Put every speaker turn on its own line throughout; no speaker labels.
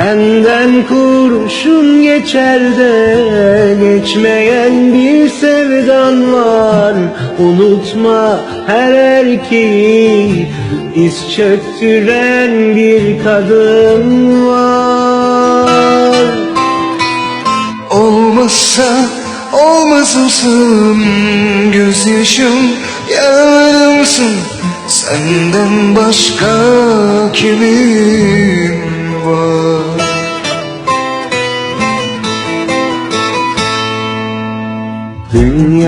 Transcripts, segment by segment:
Benden kurşun geçer de geçmeyen bir sevdan var. Unutma her erkeği diz çöktüren bir kadın var.
Olmazsa olmazımsın Gözyaşım yarımsın. Senden başka kimin var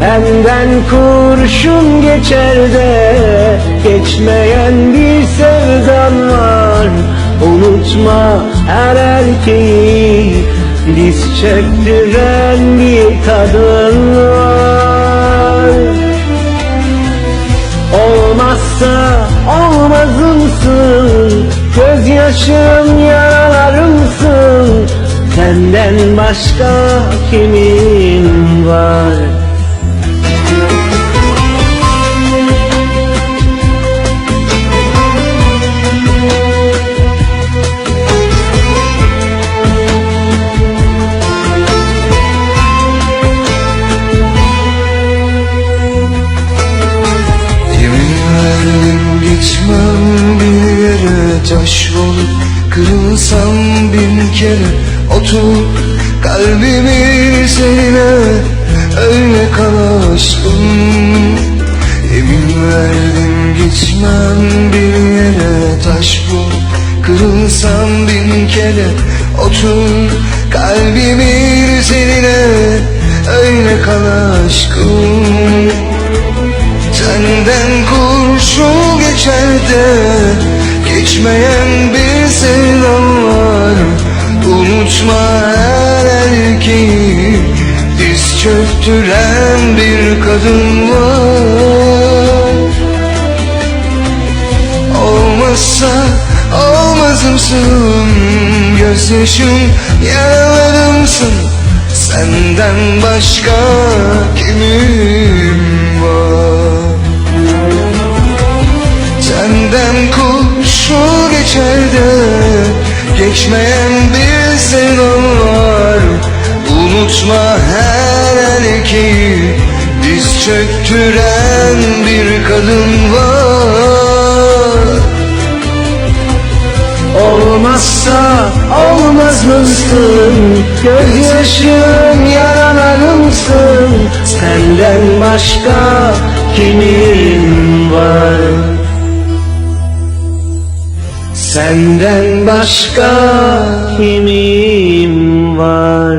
Benden kurşun geçer de geçmeyen bir sevdan var. Unutma her erkeği diz çöktüren bir kadın var. Olmazsa olmazımsın Gözyaşım yaralarımsın. Senden başka kimin
gitmem bir yere Taş olup kırılsam bin kere. Otur kalbimin üzerine Öyle kal aşkım. Yemin verdim gitmem bir yere. Taş bulup kırılsam bin kere. Otur kalbimin üzerine Öyle kal aşkım. Senden kurşun geçer de Geçmeyen bir sevdam var. Unutma her erkeği Diz çöktüren bir kadın var. Olmazsa olmazımsın Gözyaşım yaralarımsın. Senden başka kimim Geçmeyen sevdam var Unutma her erkeği. Diz çöktüren bir kadın var.
Olmazsa olmaz mısın Gözyaşım yaralarımsın Senden başka kimin var Senden başka kimim var